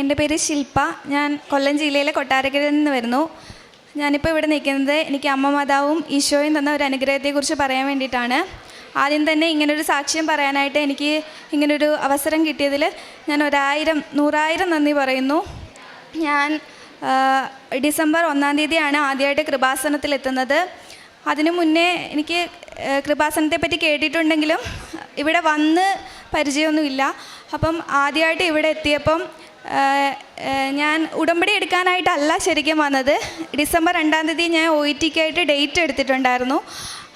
എന്റെ പേര് ശില്പ. ഞാൻ കൊല്ലം ജില്ലയിലെ കൊട്ടാരക്കരയിൽ നിന്ന് വരുന്നു. ഞാനിപ്പോൾ ഇവിടെ നിൽക്കുന്നത് എനിക്ക് അമ്മ മാതാവും ഈശോയും തന്ന ഒരു അനുഗ്രഹത്തെക്കുറിച്ച് പറയാൻ വേണ്ടിയിട്ടാണ്. ആദ്യം തന്നെ ഇങ്ങനൊരു സാക്ഷ്യം പറയാനായിട്ട് എനിക്ക് ഇങ്ങനൊരു അവസരം കിട്ടിയതിൽ ഞാൻ ഒരായിരം നൂറായിരം നന്ദി പറയുന്നു. ഞാൻ ഡിസംബർ ഒന്നാം തീയതിയാണ് ആദ്യമായിട്ട് കൃപാസനത്തിലെത്തുന്നത് അതിനു മുന്നേ എനിക്ക് കൃപാസനത്തെ പറ്റി കേട്ടിട്ടുണ്ടെങ്കിലും ഇവിടെ വന്ന് പരിചയമൊന്നുമില്ല. അപ്പം ആദ്യമായിട്ട് ഇവിടെ എത്തിയപ്പം ഞാൻ ഉടമ്പടി എടുക്കാനായിട്ടല്ല ശരിക്കും വന്നത്. ഡിസംബർ രണ്ടാം തീയതി ഞാൻ ഒ ഇ ടിക്കായിട്ട് ഡേറ്റ് എടുത്തിട്ടുണ്ടായിരുന്നു.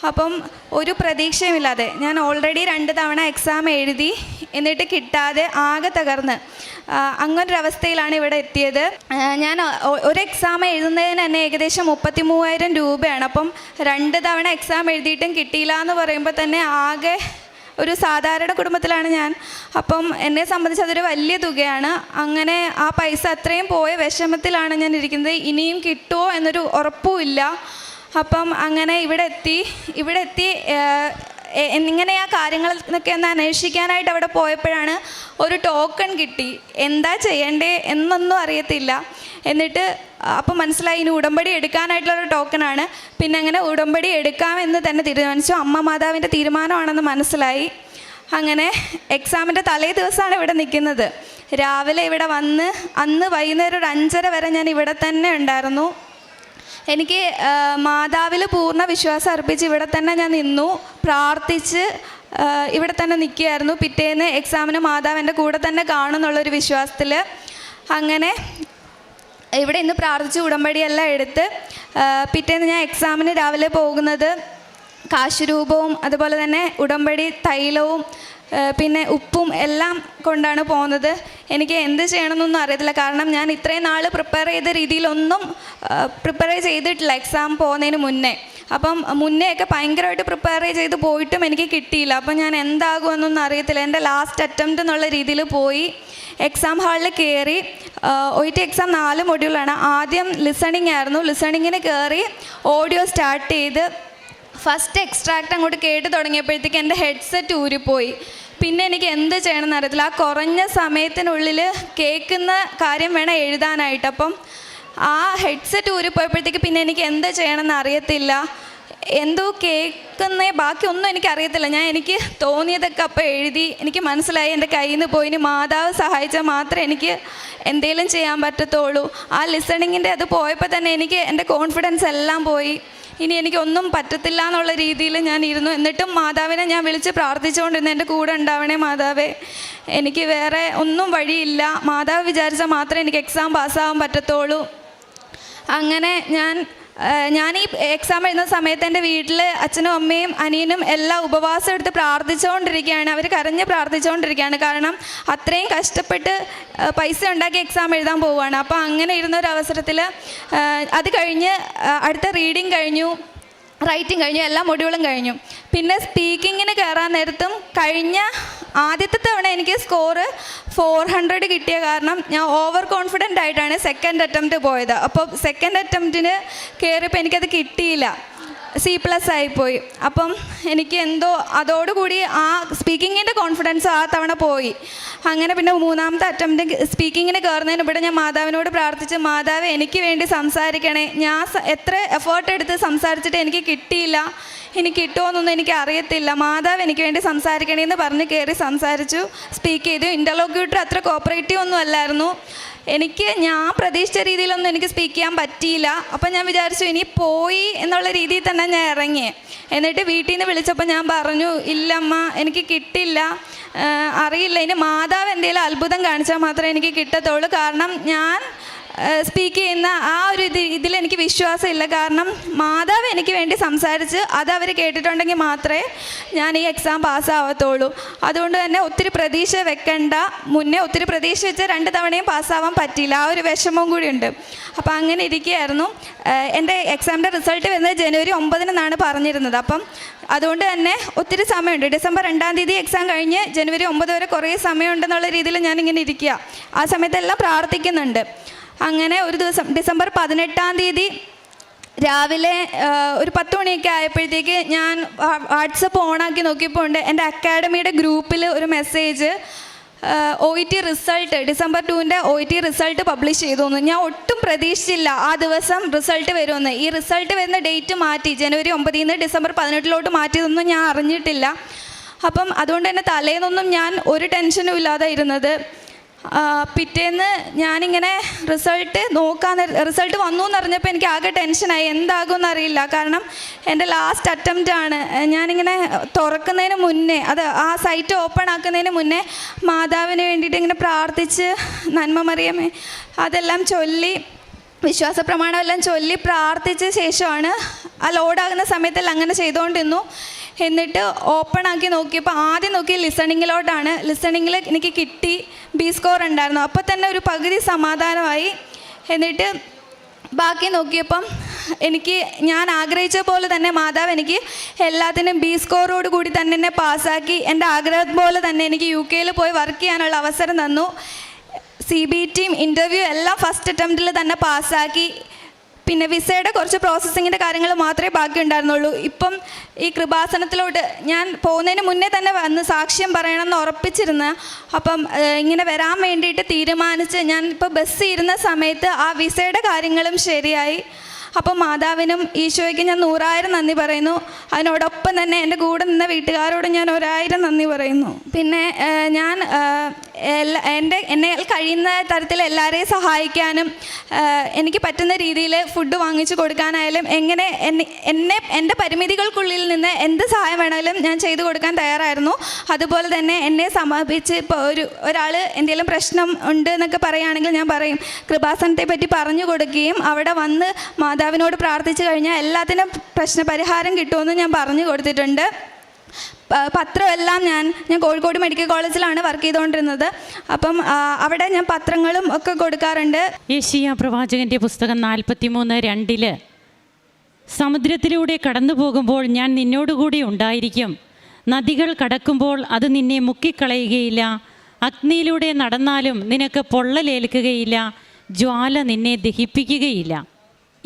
അപ്പം ഒരു പ്രതീക്ഷയുമില്ലാതെ ഞാൻ ഓൾറെഡി രണ്ട് തവണ എക്സാം എഴുതി എന്നിട്ട് കിട്ടാതെ ആകെ തകർന്ന്. അങ്ങനൊരവസ്ഥയിലാണ് ഇവിടെ എത്തിയത്. ഞാൻ ഒരു എക്സാം എഴുതുന്നതിന് തന്നെ ഏകദേശം മുപ്പത്തി മൂവായിരം രൂപയാണ്. അപ്പം രണ്ട് തവണ എക്സാം എഴുതിയിട്ടും കിട്ടിയില്ല എന്ന് പറയുമ്പോൾ തന്നെ ആകെ ഒരു സാധാരണ കുടുംബത്തിലാണ് ഞാൻ. അപ്പം എന്നെ സംബന്ധിച്ച് അതൊരു വലിയ തുകയാണ്. അങ്ങനെ ആ പൈസ അത്രയും പോയ വിഷമത്തിലാണ് ഞാൻ ഇരിക്കുന്നത്. ഇനിയും കിട്ടുമോ എന്നൊരു ഉറപ്പുമില്ല അപ്പം അങ്ങനെ ഇവിടെ എത്തി. ഇവിടെ എത്തി ഏഹ്, എ- ഇങ്ങനെ ആ കാര്യങ്ങൾ എന്നൊക്കെ ഒന്ന് അന്വേഷിക്കാനായിട്ട് അവിടെ പോയപ്പോഴാണ് ഒരു ടോക്കൺ കിട്ടി. എന്താ ചെയ്യണ്ടേ എന്നൊന്നും അറിയത്തില്ല. എന്നിട്ട് അപ്പം മനസ്സിലായി ഇനി ഉടമ്പടി എടുക്കാനായിട്ടുള്ള ഒരു ടോക്കണാണ് പിന്നെ അങ്ങനെ ഉടമ്പടി എടുക്കാമെന്ന് തന്നെ തീരുമാനിച്ചു. അമ്മ മാതാവിന്റെ തീരുമാനമാണെന്ന് മനസ്സിലായി. അങ്ങനെ എക്സാമിന്റെ തലേ ദിവസമാണ് ഇവിടെ നിൽക്കുന്നത്. രാവിലെ ഇവിടെ വന്ന് അന്ന് വൈകുന്നേരം ഒരു അഞ്ചര വരെ ഞാൻ ഇവിടെ തന്നെ ഉണ്ടായിരുന്നു. എനിക്ക് മാതാവിൽ പൂർണ വിശ്വാസം അർപ്പിച്ച് ഇവിടെ തന്നെ ഞാൻ നിന്നു. പ്രാർത്ഥിച്ച് ഇവിടെ തന്നെ നിൽക്കുകയായിരുന്നു. പിറ്റേന്ന് എക്സാമിന് മാതാവ് എന്റെ കൂടെ തന്നെ കാണുമെന്നുള്ളൊരു വിശ്വാസത്തിൽ അങ്ങനെ ഇവിടെ ഇന്ന് പ്രാർത്ഥിച്ച് ഉടമ്പടിയെല്ലാം എടുത്ത് പിറ്റേന്ന് ഞാൻ എക്സാമിന് രാവിലെ പോകുന്നത് കാശുരൂപവും അതുപോലെ തന്നെ ഉടമ്പടി തൈലവും പിന്നെ ഉപ്പും എല്ലാം കൊണ്ടാണ് പോകുന്നത്. എനിക്ക് എന്ത് ചെയ്യണമെന്നൊന്നും അറിയത്തില്ല. കാരണം ഞാൻ ഇത്രയും നാൾ പ്രിപ്പയർ ചെയ്ത രീതിയിലൊന്നും പ്രിപ്പയർ ചെയ്തിട്ടില്ല. എക്സാം പോകുന്നതിന് മുന്നേ. അപ്പം മുന്നേ ഒക്കെ ഭയങ്കരമായിട്ട് പ്രിപ്പയർ ചെയ്ത് പോയിട്ടും എനിക്ക് കിട്ടിയില്ല. അപ്പം ഞാൻ എന്താകുമെന്നൊന്നും അറിയത്തില്ല. എന്റെ ലാസ്റ്റ് അറ്റംപ്റ്റ് എന്നുള്ള രീതിയിൽ പോയി എക്സാം ഹാളിൽ കയറി ഒ ടി എക്സാം നാല് മൊഡ്യൂളാണ് ആദ്യം ലിസണിങ് ആയിരുന്നു. ലിസണിങ്ങിന് കയറി ഓഡിയോ സ്റ്റാർട്ട് ചെയ്ത് ഫസ്റ്റ് എക്സ്ട്രാക്ട് അങ്ങോട്ട് കേട്ട് തുടങ്ങിയപ്പോഴത്തേക്ക് എന്റെ ഹെഡ്സെറ്റ് ഊരിപ്പോയി. പിന്നെ എനിക്ക് എന്ത് ചെയ്യണമെന്ന് അറിയത്തില്ല. ആ കുറഞ്ഞ സമയത്തിനുള്ളിൽ കേൾക്കുന്ന കാര്യം വേണം എഴുതാനായിട്ട്. അപ്പം ആ ഹെഡ്സെറ്റ് ഊരിപ്പോയപ്പോഴത്തേക്ക് പിന്നെ എനിക്ക് എന്ത് ചെയ്യണമെന്ന് അറിയത്തില്ല. എന്തോ കേൾക്കുന്ന ബാക്കിയൊന്നും എനിക്കറിയത്തില്ല ഞാൻ എനിക്ക് തോന്നിയതൊക്കെ അപ്പോൾ എഴുതി എനിക്ക് മനസ്സിലായി. എന്റെ കയ്യിൽ നിന്ന് പോയിന് മാതാവ് സഹായിച്ചാൽ മാത്രമേ എനിക്ക് എന്തെങ്കിലും ചെയ്യാൻ പറ്റത്തുള്ളൂ. ആ ലിസണിങ്ങിന്റെ അത് പോയപ്പോൾ തന്നെ എനിക്ക് എന്റെ കോൺഫിഡൻസ് എല്ലാം പോയി. ഇനി എനിക്കൊന്നും പറ്റത്തില്ല എന്നുള്ള രീതിയിൽ ഞാൻ ഇരുന്നു. എന്നിട്ടും മാതാവിനെ ഞാൻ വിളിച്ച് പ്രാർത്ഥിച്ചുകൊണ്ടിരുന്നു. എന്റെ കൂടെ ഉണ്ടാവണേ മാതാവേ. എനിക്ക് വേറെ ഒന്നും വഴിയില്ല. മാതാവ് വിചാരിച്ചാൽ മാത്രമേ എനിക്ക് എക്സാം പാസ്സാവാൻ പറ്റത്തുള്ളൂ. അങ്ങനെ ഞാൻ ഞാൻ ഈ എക്സാം എഴുതുന്ന സമയത്ത് എന്റെ വീട്ടിൽ അച്ഛനും അമ്മയും അനിയനും എല്ലാം ഉപവാസം എടുത്ത് പ്രാർത്ഥിച്ചുകൊണ്ടിരിക്കുകയാണ് അവർ കരഞ്ഞ് പ്രാർത്ഥിച്ചുകൊണ്ടിരിക്കുകയാണ് കാരണം അത്രയും കഷ്ടപ്പെട്ട് പൈസ ഉണ്ടാക്കി എക്സാം എഴുതാൻ പോവുകയാണ്. അപ്പോൾ അങ്ങനെ ഇരുന്ന ഒരു അവസരത്തിൽ അത് കഴിഞ്ഞ് അടുത്ത റീഡിങ് കഴിഞ്ഞു റൈറ്റിംഗ് കഴിഞ്ഞു എല്ലാ മൊഡ്യൂളും കഴിഞ്ഞു. പിന്നെ സ്പീക്കിങ്ങിന് കയറാൻ നേരത്തും കഴിഞ്ഞ ആദ്യത്തെ തവണ എനിക്ക് സ്കോറ് ഫോർ ഹൺഡ്രഡ് കിട്ടിയ കാരണം ഞാൻ ഓവർ കോൺഫിഡന്റ് ആയിട്ടാണ് സെക്കൻഡ് അറ്റംപ്റ്റ് പോയത്. അപ്പോൾ സെക്കൻഡ് അറ്റംപ്റ്റിന് കയറിയപ്പോൾ എനിക്കത് കിട്ടിയില്ല. സി പ്ലസ് ആയിപ്പോയി. അപ്പം എനിക്ക് എന്തോ അതോടുകൂടി ആ സ്പീക്കിങ്ങിന്റെ കോൺഫിഡൻസ് ആ തവണ പോയി. അങ്ങനെ പിന്നെ മൂന്നാമത്തെ അറ്റംപ്റ്റ് സ്പീക്കിങ്ങിന് കയറുന്നതിന് ഇവിടെ ഞാൻ മാതാവിനോട് പ്രാർത്ഥിച്ച് മാതാവ് എനിക്ക് വേണ്ടി സംസാരിക്കണേ. ഞാൻ എത്ര എഫേർട്ട് എടുത്ത് സംസാരിച്ചിട്ട് എനിക്ക് കിട്ടിയില്ല. ഇനി കിട്ടുമോയെന്നൊന്നും എനിക്ക് അറിയത്തില്ല. മാതാവ് എനിക്ക് വേണ്ടി സംസാരിക്കണേ എന്ന് പറഞ്ഞ് കയറി സംസാരിച്ചു. സ്പീക്ക് ചെയ്തു. ഇന്റർലോക്യൂട്ടർ അത്ര കോപ്പറേറ്റീവ് ഒന്നും അല്ലായിരുന്നു. എനിക്ക് ഞാൻ പ്രതീക്ഷിച്ച രീതിയിലൊന്നും എനിക്ക് സ്പീക്ക് ചെയ്യാൻ പറ്റിയില്ല. അപ്പം ഞാൻ വിചാരിച്ചു ഇനി പോയി എന്നുള്ള രീതിയിൽ തന്നെ ഞാൻ ഇറങ്ങി. എന്നിട്ട് വീട്ടിൽ നിന്ന് വിളിച്ചപ്പോൾ ഞാൻ പറഞ്ഞു ഇല്ലമ്മ എനിക്ക് കിട്ടില്ല. അറിയില്ല. ഇനി മാതാവ് എന്തെങ്കിലും അത്ഭുതം കാണിച്ചാൽ മാത്രമേ എനിക്ക് കിട്ടത്തുള്ളൂ. കാരണം ഞാൻ സ്പീക്ക് ചെയ്യുന്ന ആ ഒരു ഇത് ഇതിലെനിക്ക് വിശ്വാസമില്ല. കാരണം മാതാവ് എനിക്ക് വേണ്ടി സംസാരിച്ച് അത് അവർ കേട്ടിട്ടുണ്ടെങ്കിൽ മാത്രമേ ഞാൻ ഈ എക്സാം പാസ്സാവത്തുള്ളൂ അതുകൊണ്ട് തന്നെ ഒത്തിരി പ്രതീക്ഷ വെക്കണ്ട. മുന്നേ ഒത്തിരി പ്രതീക്ഷ വെച്ച് രണ്ട് തവണയും പാസ്സാവാൻ പറ്റിയില്ല. ആ ഒരു വിഷമവും കൂടി ഉണ്ട്. അപ്പോൾ അങ്ങനെ ഇരിക്കുകയായിരുന്നു. എന്റെ എക്സാമിന്റെ റിസൾട്ട് വരുന്നത് ജനുവരി ഒമ്പതിനെന്നാണ് പറഞ്ഞിരുന്നത്. അപ്പം അതുകൊണ്ട് തന്നെ ഒത്തിരി സമയമുണ്ട്. ഡിസംബർ രണ്ടാം തീയതി എക്സാം കഴിഞ്ഞ് ജനുവരി ഒമ്പത് വരെ കുറേ സമയമുണ്ടെന്നുള്ള രീതിയിൽ ഞാനിങ്ങനെ ഇരിക്കുക. ആ സമയത്തെല്ലാം പ്രാർത്ഥിക്കുന്നുണ്ട്. അങ്ങനെ ഒരു ദിവസം ഡിസംബർ പതിനെട്ടാം തീയതി രാവിലെ ഒരു പത്ത് മണിയൊക്കെ ആയപ്പോഴത്തേക്ക് ഞാൻ വാട്സപ്പ് ഓണാക്കി നോക്കിയപ്പോൾ ഉണ്ട് എന്റെ അക്കാഡമിയുടെ ഗ്രൂപ്പിൽ ഒരു message O E T result December ടുവിന്റെ O E T result publish ചെയ്തു എന്ന് ഞാൻ ഒട്ടും പ്രതീക്ഷിച്ചില്ല ആ ദിവസം റിസൾട്ട് വരുമെന്ന്. ഈ റിസൾട്ട് വരുന്ന ഡേറ്റ് മാറ്റി ജനുവരി ഒമ്പതിൽ നിന്ന് ഡിസംബർ പതിനെട്ടിലോട്ട് മാറ്റിയതൊന്നും ഞാൻ അറിഞ്ഞിട്ടില്ല. അപ്പം അതുകൊണ്ട് തന്നെ തലേന്നൊന്നും ഞാൻ ഒരു ടെൻഷനും ഇല്ലാതെ ഇരുന്നത്. പിറ്റേന്ന് ഞാനിങ്ങനെ റിസൾട്ട് നോക്കാൻ റിസൾട്ട് വന്നു എന്നറിഞ്ഞപ്പോൾ എനിക്ക് ആകെ ടെൻഷനായി എന്താകുമെന്ന് അറിയില്ല കാരണം എന്റെ ലാസ്റ്റ് അറ്റംപ്റ്റ് ആണ്. ഞാനിങ്ങനെ തുറക്കുന്നതിന് മുന്നേ അത് ആ സൈറ്റ് ഓപ്പൺ ആക്കുന്നതിന് മുന്നേ മാതാവിന് വേണ്ടിയിട്ട് ഇങ്ങനെ പ്രാർത്ഥിച്ച് നന്മ മറിയമേ അതെല്ലാം ചൊല്ലി വിശ്വാസ പ്രമാണമെല്ലാം ചൊല്ലി പ്രാർത്ഥിച്ച ശേഷമാണ് ആ ലോഡാകുന്ന സമയത്തെല്ലാം അങ്ങനെ ചെയ്തുകൊണ്ടിരുന്നു എന്നിട്ട് ഓപ്പൺ ആക്കി നോക്കിയപ്പോൾ ആദ്യം നോക്കി ലിസണിങ്ങിലോട്ടാണ് ലിസണിങ്ങിൽ എനിക്ക് കിട്ടി ബി സ്കോർ ഉണ്ടായിരുന്നു. അപ്പോൾ തന്നെ ഒരു പകുതി സമാധാനമായി. എന്നിട്ട് ബാക്കി നോക്കിയപ്പം എനിക്ക് ഞാൻ ആഗ്രഹിച്ച പോലെ തന്നെ മാതാവ് എനിക്ക് എല്ലാത്തിനും ബി സ്കോറോട് കൂടി തന്നെ എന്നെ പാസ്സാക്കി. എന്റെ ആഗ്രഹം പോലെ തന്നെ എനിക്ക് യു കെയിൽ പോയി വർക്ക് ചെയ്യാനുള്ള അവസരം തന്നു. സി ബി ടിയും ഇന്റർവ്യൂ എല്ലാം ഫസ്റ്റ് അറ്റംപ്റ്റിൽ തന്നെ പാസ്സാക്കി. പിന്നെ വിസയുടെ കുറച്ച് പ്രോസസ്സിങ്ങിന്റെ കാര്യങ്ങൾ മാത്രമേ ബാക്കി ഉണ്ടായിരുന്നുള്ളൂ ഇപ്പം ഈ കൃപാസനത്തിലോട്ട് ഞാൻ പോകുന്നതിന് മുന്നേ തന്നെ വന്ന് സാക്ഷ്യം പറയണമെന്ന് ഉറപ്പിച്ചിരുന്ന അപ്പം ഇങ്ങനെ വരാൻ വേണ്ടിയിട്ട് തീരുമാനിച്ച് ഞാൻ ഇപ്പോൾ ബസ് ഇരുന്ന സമയത്ത് ആ വിസയുടെ കാര്യങ്ങളും ശരിയായി. അപ്പം മാതാവിനും ഈശോയ്ക്കും ഞാൻ നൂറായിരം നന്ദി പറയുന്നു. അതിനോടൊപ്പം തന്നെ എന്റെ കൂടെ നിന്ന വീട്ടുകാരോടും ഞാൻ ഒരായിരം നന്ദി പറയുന്നു. പിന്നെ ഞാൻ എല്ലാ എന്റെ എന്നെ കഴിയുന്ന തരത്തിൽ എല്ലാവരെയും സഹായിക്കാനും എനിക്ക് പറ്റുന്ന രീതിയിൽ ഫുഡ് വാങ്ങിച്ചു കൊടുക്കാനായാലും എങ്ങനെ എന്നെ എന്റെ പരിമിതികൾക്കുള്ളിൽ നിന്ന് എന്ത് സഹായം വേണമെങ്കിലും ഞാൻ ചെയ്തു കൊടുക്കാൻ തയ്യാറായിരുന്നു. അതുപോലെ തന്നെ എന്നെ സമീപിച്ച് ഇപ്പോൾ ഒരു ഒരാൾ എന്തെങ്കിലും പ്രശ്നം ഉണ്ട് എന്നൊക്കെ പറയുകയാണെങ്കിൽ ഞാൻ പറയും കൃപാസനത്തെ പറ്റി പറഞ്ഞു കൊടുക്കുകയും അവിടെ വന്ന് മാതാവിനോട് പ്രാർത്ഥിച്ചു കഴിഞ്ഞാൽ എല്ലാത്തിനും പ്രശ്ന പരിഹാരം കിട്ടുമെന്ന് ഞാൻ പറഞ്ഞു കൊടുത്തിട്ടുണ്ട്. പത്രമെല്ലാം ഞാൻ ഞാൻ കോഴിക്കോട് മെഡിക്കൽ കോളേജിലാണ് വർക്ക് ചെയ്തുകൊണ്ടിരുന്നത് അപ്പം അവിടെ ഞാൻ പത്രങ്ങളും ഒക്കെ കൊടുക്കാറുണ്ട്. ഏഷ്യ പ്രവാചകന്റെ പുസ്തകം നാൽപ്പത്തിമൂന്ന് രണ്ടിൽ. സമുദ്രത്തിലൂടെ കടന്നു പോകുമ്പോൾ ഞാൻ നിന്നോടുകൂടി ഉണ്ടായിരിക്കും. നദികൾ കടക്കുമ്പോൾ അത് നിന്നെ മുക്കിക്കളയുകയില്ല. അഗ്നിയിലൂടെ നടന്നാലും നിനക്ക് പൊള്ളലേൽക്കുകയില്ല. ജ്വാല നിന്നെ ദഹിപ്പിക്കുകയില്ല.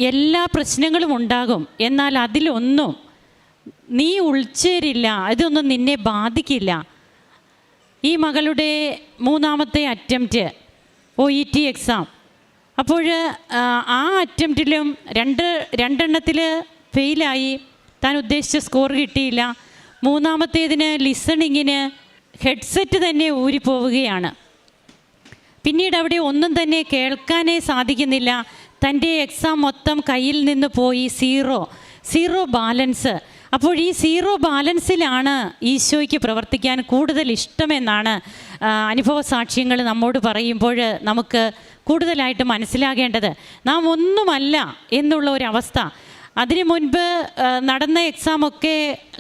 എല്ലാ പ്രശ്നങ്ങളും ഉണ്ടാകും. എന്നാൽ അതിലൊന്നും നീ ഉൾച്ചേരില്ല ഇതൊന്നും നിന്നെ ബാധിക്കില്ല. ഈ മകളുടെ മൂന്നാമത്തെ attempt O E T exam അപ്പോൾ ആ അറ്റംപ്റ്റിലും രണ്ട് രണ്ടെണ്ണത്തിൽ ഫെയിലായി താൻ ഉദ്ദേശിച്ച സ്കോർ കിട്ടിയില്ല. മൂന്നാമത്തേതിന് ലിസണിങ്ങിന് ഹെഡ്സെറ്റ് തന്നെ ഊരിപ്പോവുകയാണ്. പിന്നീട് അവിടെ ഒന്നും തന്നെ കേൾക്കാനേ സാധിക്കുന്നില്ല. തന്റെ എക്സാം മൊത്തം കയ്യിൽ നിന്ന് പോയി സീറോ സീറോ ബാലൻസ് അപ്പോൾ ഈ സീറോ ബാലൻസിലാണ് ഈശോയ്ക്ക് പ്രവർത്തിക്കാൻ കൂടുതൽ ഇഷ്ടമെന്നാണ് അനുഭവ സാക്ഷ്യങ്ങൾ നമ്മോട് പറയുമ്പോൾ നമുക്ക് കൂടുതലായിട്ട് മനസ്സിലാകേണ്ടത്. നാം ഒന്നുമല്ല എന്നുള്ള ഒരവസ്ഥ. അതിനു മുൻപ് നടന്ന എക്സാമൊക്കെ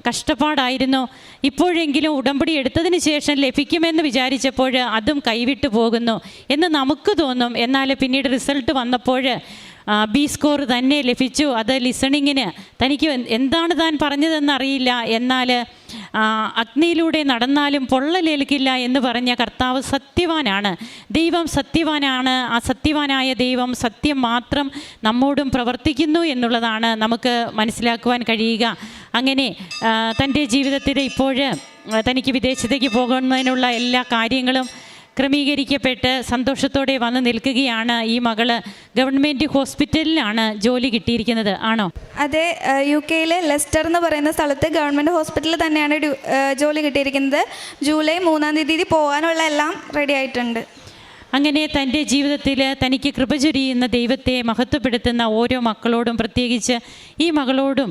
കഷ്ടപ്പാടായിരുന്നു. ഇപ്പോഴെങ്കിലും ഉടമ്പടി എടുത്തതിന് ശേഷം ലഭിക്കുമെന്ന് വിചാരിച്ചപ്പോൾ അതും കൈവിട്ടു പോകുന്നു എന്ന് നമുക്ക് തോന്നും. എന്നാൽ പിന്നീട് റിസൾട്ട് വന്നപ്പോൾ ബി സ്കോർ തന്നെ ലഭിച്ചു. അത് ലിസണിങ്ങിന് തനിക്ക് എന്താണ് താൻ പറഞ്ഞതെന്ന് അറിയില്ല എന്നാൽ അഗ്നിയിലൂടെ നടന്നാലും പൊള്ളലേൽക്കില്ല എന്ന് പറഞ്ഞ കർത്താവ് സത്യവാനാണ്. ദൈവം സത്യവാനാണ്. ആ സത്യവാനായ ദൈവം സത്യം മാത്രം നമ്മോടും പ്രവർത്തിക്കുന്നു എന്നുള്ളതാണ് നമുക്ക് മനസ്സിലാക്കുവാൻ കഴിയുക. അങ്ങനെ തന്റെ ജീവിതത്തിൽ ഇപ്പോൾ തനിക്ക് വിദേശത്തേക്ക് പോകുന്നതിനുള്ള എല്ലാ കാര്യങ്ങളും ക്രമീകരിക്കപ്പെട്ട് സന്തോഷത്തോടെ വന്ന് നിൽക്കുകയാണ് ഈ മകൾ. ഗവൺമെന്റ് ഹോസ്പിറ്റലിലാണ് ജോലി കിട്ടിയിരിക്കുന്നത്. ആണോ? അതെ യു കെയിലെ ലെസ്റ്റർ എന്ന് പറയുന്ന സ്ഥലത്ത് ഗവൺമെന്റ് ഹോസ്പിറ്റലിൽ തന്നെയാണ് ജോലി കിട്ടിയിരിക്കുന്നത്. ജൂലൈ മൂന്നാം തീയതി പോകാനുള്ള എല്ലാം റെഡി ആയിട്ടുണ്ട്. അങ്ങനെ തന്റെ ജീവിതത്തിൽ തനിക്ക് കൃപ ചൊരിയുന്ന ദൈവത്തെ മഹത്വപ്പെടുത്തുന്ന ഓരോ മക്കളോടും പ്രത്യേകിച്ച് ഈ മകളോടും